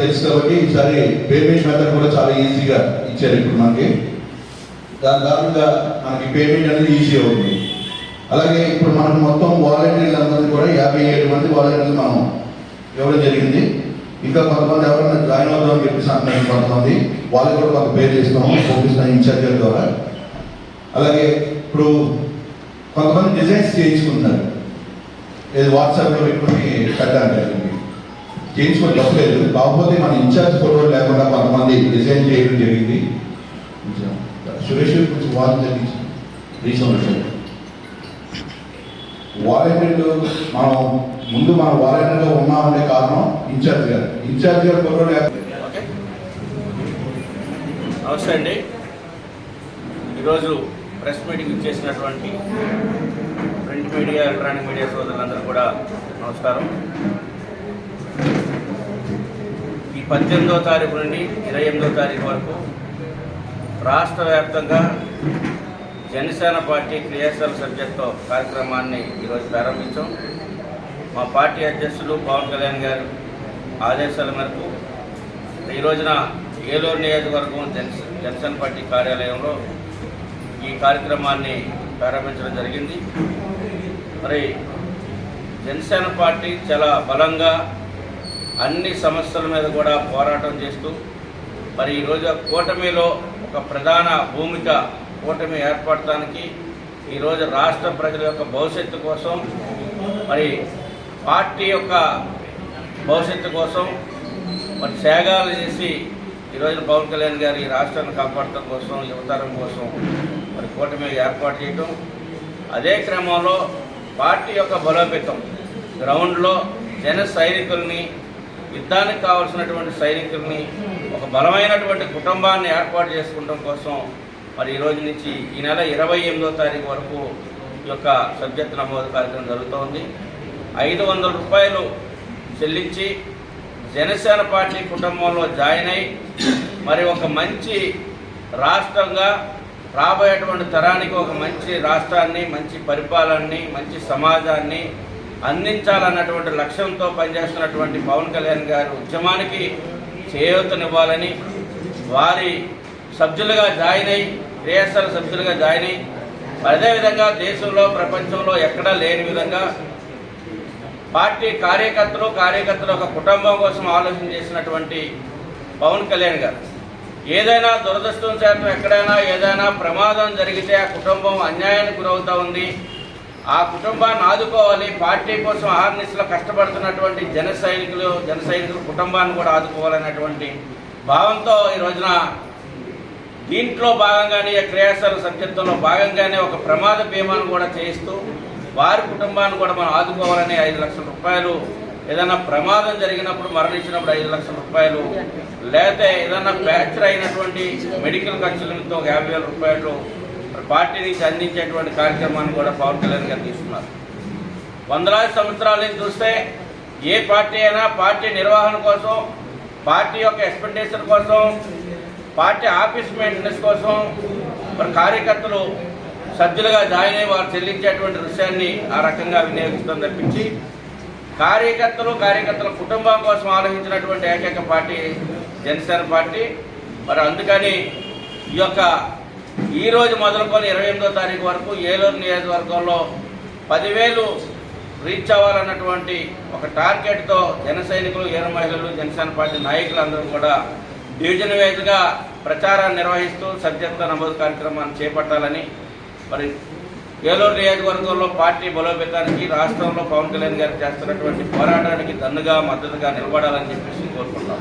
తెలుసు కాబట్టి ఈసారి పేమెంట్ మెథడ్ కూడా చాలా ఈజీగా ఇచ్చారు ఇప్పుడు మనకి. దాని కారణంగా మనకి పేమెంట్ అనేది ఈజీ అవుతుంది. అలాగే ఇప్పుడు మనకు మొత్తం వాలంటీర్లు అందరినీ కూడా యాభై ఏడు మంది వాలంటీర్లు మనం ఇవ్వడం జరిగింది. ఇంకా కొంతమంది ఎవరైనా జాయిన్ అవుతామని చెప్పేసి అంటున్నారు కొంతమంది. వాళ్ళకి కూడా కొంత పేరు చేస్తాము పంపిస్తాం ఇన్ఛార్జీల ద్వారా. అలాగే ఇప్పుడు కొంతమంది డిజైన్స్ చేయించుకుంటున్నారు. ఇది వాట్సాప్లో పెట్టుకుని పెట్టడానికి చేయించుకొని తప్పలేదు కాకపోతే మన ఇన్ఛార్జ్ ఫోటోలు లేకుండా కొంతమంది డిజైన్ చేయడం జరిగింది. సురేష్ కొంచెం వాలంటీర్ రీసౌండ్ వాలంటీర్లు మనం ముందు మనం వాలంటీర్గా ఉన్నామనే కారణం ఇన్ఛార్జ్ గారు. ఇన్ఛార్జ్ గారు ఫోటో నమస్తే అండి. ఈరోజు ప్రెస్ మీటింగ్ ఇచ్చేసినటువంటి ప్రింట్ మీడియా ఎలక్ట్రానిక్ మీడియా సోదరులందరూ కూడా నమస్కారం. ఈ పద్దెనిమిదో తారీఖు నుండి ఇరవై ఎనిమిదో తారీఖు వరకు రాష్ట్ర వ్యాప్తంగా జనసేన పార్టీ క్రియాశీల సబ్జెక్ట్తో కార్యక్రమాన్ని ఈరోజు ప్రారంభించాం. మా పార్టీ అధ్యక్షులు పవన్ కళ్యాణ్ గారు ఆదేశాల మేరకు ఈ రోజున ఏలూరు నియోజకవర్గం జనసేన పార్టీ కార్యాలయంలో ఈ కార్యక్రమాన్ని ప్రారంభించడం జరిగింది. మరి జనసేన పార్టీ చాలా బలంగా అన్ని సమస్యల మీద కూడా పోరాటం చేస్తూ మరి ఈరోజు కూటమిలో ఒక ప్రధాన భూమిక కూటమి ఏర్పడటానికి ఈరోజు రాష్ట్ర ప్రజల యొక్క భవిష్యత్తు కోసం మరి పార్టీ యొక్క భవిష్యత్తు కోసం మరి త్యాగాలు చేసి ఈరోజు పవన్ కళ్యాణ్ గారు ఈ రాష్ట్రాన్ని కాపాడటం కోసం యువతరం కోసం మరి కూటమి ఏర్పాటు చేయటం. అదే క్రమంలో పార్టీ యొక్క బలోపేతం గ్రౌండ్లో జన సైనికుల్ని యుద్ధానికి కావాల్సినటువంటి సైనికుల్ని ఒక బలమైనటువంటి కుటుంబాన్ని ఏర్పాటు చేసుకోవడం కోసం మరి ఈ రోజు నుంచి ఈ నెల ఇరవై ఎనిమిదో తారీఖు వరకు ఈ యొక్క సబ్జెక్ట్ నమోదు కార్యక్రమం జరుగుతోంది. ఐదు వందల రూపాయలు చెల్లించి జనసేన పార్టీ కుటుంబంలో జాయిన్ అయి మరి ఒక మంచి రాష్ట్రంగా రాబోయేటువంటి తరానికి ఒక మంచి రాష్ట్రాన్ని మంచి పరిపాలనని మంచి సమాజాన్ని అందించాలన్నటువంటి లక్ష్యంతో పనిచేస్తున్నటువంటి పవన్ కళ్యాణ్ గారు ఉద్యమానికి చేయూతనివ్వాలని వారి సభ్యులుగా జాయిన్ అయి క్రియాశీల సభ్యులుగా జాయిన్ అయి అదేవిధంగా దేశంలో ప్రపంచంలో ఎక్కడా లేని విధంగా పార్టీ కార్యకర్తలు కార్యకర్తల ఒక కుటుంబం కోసం ఆలోచన చేసినటువంటి పవన్ కళ్యాణ్ గారు. ఏదైనా దురదృష్టం శాతం ఎక్కడైనా ఏదైనా ప్రమాదం జరిగితే ఆ కుటుంబం అన్యాయానికి గురవుతూ ఉంది. ఆ కుటుంబాన్ని ఆదుకోవాలి. పార్టీ కోసం ఆహర్నిశలో కష్టపడుతున్నటువంటి జన సైనికులు జన సైనికుల కుటుంబాన్ని కూడా ఆదుకోవాలనేటువంటి భావంతో ఈ రోజున దీంట్లో భాగంగానే క్రియాశాల సభ్యత్వంలో భాగంగానే ఒక ప్రమాద బీమాను కూడా చేయిస్తూ వారి కుటుంబాన్ని కూడా మనం ఆదుకోవాలని ఐదు లక్షల రూపాయలు ఏదైనా ప్రమాదం జరిగినప్పుడు మరణించినప్పుడు ఐదు లక్షల రూపాయలు లేకపోతే ఏదైనా ఫ్రాక్చర్ అయినటువంటి మెడికల్ ఖర్చులతో ఒక యాభై వేల రూపాయలు పార్టీ నుంచి అందించేటువంటి కార్యక్రమాన్ని కూడా పవన్ కళ్యాణ్ గారు తీసుకున్నారు. వందలాది సంవత్సరాల నుంచి చూస్తే ఏ పార్టీ అయినా పార్టీ నిర్వహణ కోసం పార్టీ యొక్క ఎక్స్పెండిచర్ కోసం పార్టీ ఆఫీస్ మెయింటెనెన్స్ కోసం మరి కార్యకర్తలు సభ్యులుగా జాయిన్ అయ్యి వారు చెల్లించేటువంటి దృశ్యాన్ని ఆ రకంగా వినియోగిస్తాం తప్పించి కార్యకర్తలు కార్యకర్తల కుటుంబం కోసం ఆలోచించినటువంటి ఏకైక పార్టీ జనసేన పార్టీ. మరి అందుకని ఈ యొక్క ఈ రోజు మొదలుకొని ఇరవై ఎనిమిదో తారీఖు వరకు ఏలూరు నియోజకవర్గంలో పదివేలు రీచ్ అవ్వాలన్నటువంటి ఒక టార్గెట్తో జన సైనికులు ఏర మహిళలు జనసేన పార్టీ నాయకులందరూ కూడా డివిజన్ వైజ్గా ప్రచారాన్ని నిర్వహిస్తూ సత్యత్వ నమోదు కార్యక్రమాన్ని చేపట్టాలని మరి ఏలూరు నియోజకవర్గంలో పార్టీ బలోపేతానికి రాష్ట్రంలో పవన్ కళ్యాణ్ గారు చేస్తున్నటువంటి పోరాటానికి దన్నుగా మద్దతుగా నిలబడాలని చెప్పేసి కోరుకుంటాం